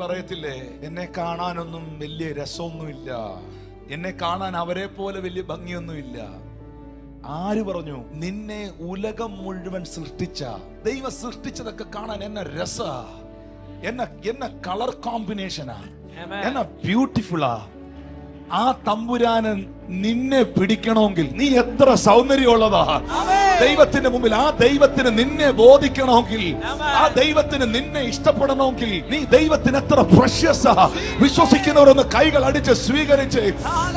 പറയത്തില്ലേ? എന്നെ കാണാനൊന്നും വലിയ രസമൊന്നുമില്ല. എന്നെ കാണാൻ അവരെ പോലെ വലിയ ഭംഗിയൊന്നുമില്ല. ആര് പറഞ്ഞു? നിന്നെ ഉലകം മുഴുവൻ സൃഷ്ടിച്ച ദൈവം സൃഷ്ടിച്ചതൊക്കെ കാണാൻ എന്ന രസ. എന്ന എന്ന കളർ കോമ്പിനേഷനാ. എന്ന ബ്യൂട്ടിഫുള്ളാ ആ തമ്പുരാനൻ നിന്നെ പിടിക്കണമെങ്കിൽ നീ എത്ര സൗന്ദര്യമുള്ളതാ. ദൈവത്തിന്റെ മുമ്പിൽ ആ ദൈവത്തിന് നിന്നെ ബോധിക്കണമെങ്കിൽ ആ ദൈവത്തിന് നിന്നെ ഇഷ്ടപ്പെടണമെങ്കിൽ നീ ദൈവത്തിന് എത്ര പ്രഷ്യസാ. വിശ്വസിക്കുന്നവരൊന്ന് കൈകൾ അടിച്ച് സ്വീകരിച്ച്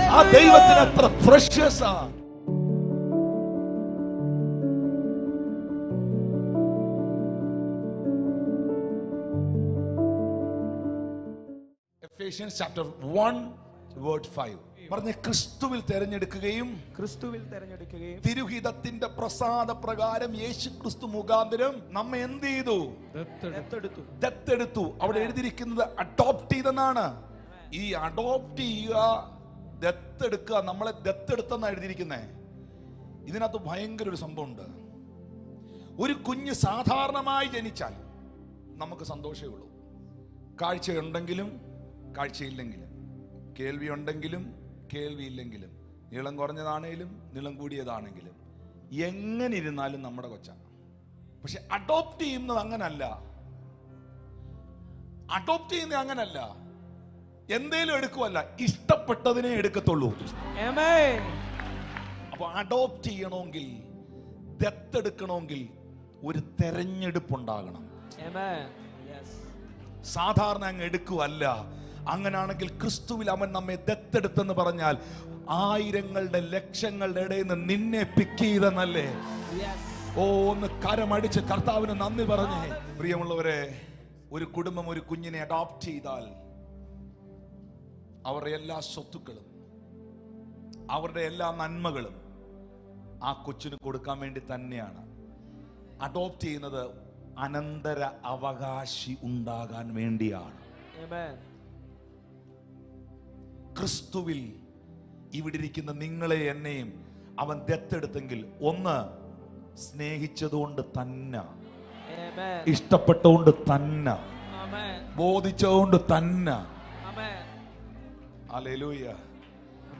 ആ ദൈവത്തിന് എത്ര പ്രഷ്യസാ. Ephesians chapter 1 word 5 പറഞ്ഞ ക്രിസ്തുവിൽ തെരഞ്ഞെടുക്കുകയും ക്രിസ്തുവിൽ തെരഞ്ഞെടുക്കുകയും തിരുഹിതത്തിന്റെ പ്രസാദ പ്രകാരം യേശു ക്രിസ്തു മുഖാന്തരം നമ്മെ എന്ത് ചെയ്തു? ദത്തെടുത്തു. ദത്തെടുത്തു. അവിടെ എഴുതിയിരിക്കുന്നത് അഡോപ്റ്റ് ചെയ്തെന്നാണ്. ഈ അഡോപ്റ്റ് ചെയ്യുക ദത്തെടുക്കുക നമ്മളെ ദത്തെടുത്തെന്നാണ് എഴുതിയിരിക്കുന്നേ. ഇതിനകത്ത് ഭയങ്കര ഒരു സംഭവം ഉണ്ട് ഒരു കുഞ്ഞ് സാധാരണമായി ജനിച്ചാൽ നമുക്ക് സന്തോഷമേ ഉള്ളൂ. കാഴ്ചയുണ്ടെങ്കിലും കാഴ്ചയില്ലെങ്കിലും. കേൾവി ഉണ്ടെങ്കിലും കേൾവിയില്ലെങ്കിലും നീളം കുറഞ്ഞതാണേലും നീളം കൂടിയതാണെങ്കിലും എങ്ങനെ ഇരുന്നാലും നമ്മുടെ കൊച്ചാണ് പക്ഷെ അഡോപ്റ്റ് ചെയ്യുന്നത് അങ്ങനല്ല. അഡോപ്റ്റ് ചെയ്യുന്നത് അങ്ങനല്ല. എന്തേലും എടുക്കുമല്ല ഇഷ്ടപ്പെട്ടതിനെ എടുക്കത്തുള്ളൂ. അപ്പൊ അഡോപ്റ്റ് ചെയ്യണമെങ്കിൽ ദത്തെടുക്കണമെങ്കിൽ ഒരു തെരഞ്ഞെടുപ്പ് ഉണ്ടാകണം. സാധാരണ അങ്ങ് എടുക്കുവല്ല. അങ്ങനാണെങ്കിൽ ക്രിസ്തുവിൽ അവൻ നമ്മെ ദത്തെടുത്തെന്ന് പറഞ്ഞാൽ ആയിരങ്ങളുടെ ലക്ഷങ്ങളുടെ ഇടയിൽ നിന്ന് നിന്നെ പിക്ക് ചെയ്തെന്നല്ലേ? ഓ ഒന്ന് കരമടിച്ച് കർത്താവിന് നന്ദി പറഞ്ഞേ. പ്രിയമുള്ളവരെ ഒരു കുടുംബം ഒരു കുഞ്ഞിനെ അഡോപ്റ്റ് ചെയ്താൽ അവരുടെ എല്ലാ സ്വത്തുക്കളും അവരുടെ എല്ലാ നന്മകളും ആ കൊച്ചിന് കൊടുക്കാൻ വേണ്ടി തന്നെയാണ്. അഡോപ്റ്റ് ചെയ്യുന്നത് അനന്തര അവകാശി ഉണ്ടാകാൻ വേണ്ടിയാണ്. ക്രിസ്തുവിൽ ഇവിടെ ഇരിക്കുന്ന നിങ്ങളെ എന്നെയും അവൻ ദത്തെടുത്തെങ്കിൽ ഒന്ന് സ്നേഹിച്ചതുകൊണ്ട് തന്നെ. ഇഷ്ടപ്പെട്ടതുകൊണ്ട് ഇഷ്ടപ്പെട്ടുകൊണ്ട് തന്നെ. ബോധിച്ചതുകൊണ്ട് തന്നെ. അലൂയ.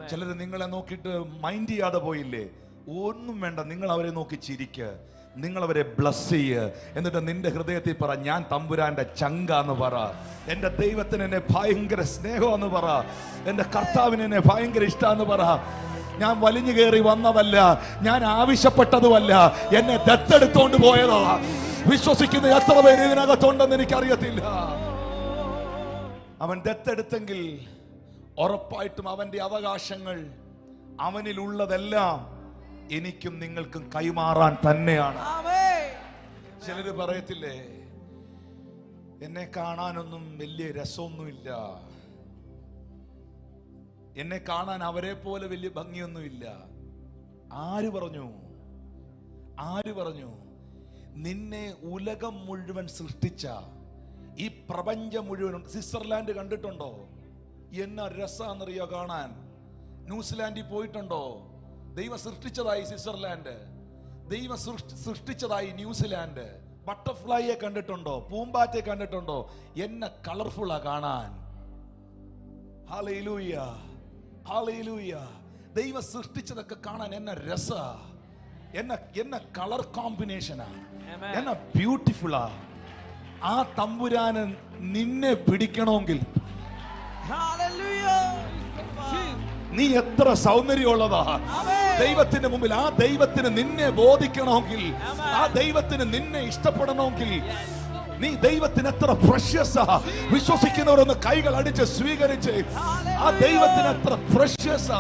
ചിലര് നിങ്ങളെ നോക്കിയിട്ട് മൈൻഡ് ചെയ്യാതെ പോയില്ലേ? ഒന്നും വേണ്ട നിങ്ങൾ അവരെ നോക്കി ചിരിക്ക്. നിങ്ങൾ അവരെ ബ്ലസ് ചെയ്യ്. എന്നിട്ട് നിന്റെ ഹൃദയത്തിൽ പറ ഞാൻ തമ്പുരാന്റെ ചങ്ക എന്ന് പറ. എന്റെ ദൈവത്തിന് എന്നെ ഭയങ്കര സ്നേഹമെന്ന് പറ. എന്റെ കർത്താവിന് എന്നെ ഭയങ്കര ഇഷ്ടമെന്ന് പറ. ഞാൻ വലിഞ്ഞു കയറി വന്നതല്ല ഞാൻ ആവശ്യപ്പെട്ടതുമല്ല. എന്നെ ദത്തെടുത്തോണ്ട് പോയതാ. വിശ്വസിക്കുന്ന എത്ര പേര് ഇതിനകത്തുണ്ടെന്ന് എനിക്കറിയത്തില്ല. അവൻ ദത്തെടുത്തെങ്കിൽ ഉറപ്പായിട്ടും അവന്റെ അവകാശങ്ങൾ അവനിലുള്ളതെല്ലാം എനിക്കും നിങ്ങൾക്കും കൈമാറാൻ തന്നെയാണ്. ചിലര് പറയത്തില്ലേ എന്നെ കാണാനൊന്നും വലിയ രസമൊന്നുമില്ല. എന്നെ കാണാൻ അവരെ പോലെ വലിയ ഭംഗിയൊന്നുമില്ല. ആര് പറഞ്ഞു? ആര് പറഞ്ഞു? നിന്നെ ഉലകം മുഴുവൻ സൃഷ്ടിച്ച ഈ പ്രപഞ്ചം മുഴുവനും സ്വിറ്റ്സർലാൻഡ് കണ്ടിട്ടുണ്ടോ? എന്നാ രസാന്നറിയോ കാണാൻ? ന്യൂസിലാൻഡിൽ പോയിട്ടുണ്ടോ? ദൈവം സൃഷ്ടിച്ചതായി സ്വിറ്റ്സർലാൻഡ് ദൈവം സൃഷ്ടി- സൃഷ്ടിച്ചതായി ന്യൂസിലാൻഡ്. ബട്ടർഫ്ലൈയെ കണ്ടിട്ടുണ്ടോ? പൂമ്പാറ്റെ കണ്ടിട്ടുണ്ടോ? എന്നെ കളർഫുള്ളാ കാണാൻ. ദൈവം സൃഷ്ടിച്ചതൊക്കെ കാണാൻ എന്ന രസ. എന്ന എന്ന കളർ കോമ്പിനേഷനാ. എന്ന ബ്യൂട്ടിഫുള്ളാ. ആ തമ്പുരാന് നിന്നെ പിടിക്കണമെങ്കിൽ. നീ എത്ര സൗന്ദര്യമുള്ളതാ. ദൈവത്തിന്റെ മുമ്പിൽ ആ ദൈവത്തിന് നിന്നെ ബോധിക്കണമെങ്കിൽ ആ ദൈവത്തിന് നിന്നെ ഇഷ്ടപ്പെടണമെങ്കിൽ നീ ദൈവത്തിന് എത്ര പ്രഷ്യസാ വിശ്വസിക്കുന്നവരൊന്ന് കൈകൾ അടിച്ച് സ്വീകരിച്ച് ആ ദൈവത്തിന് എത്ര പ്രഷ്യസാ.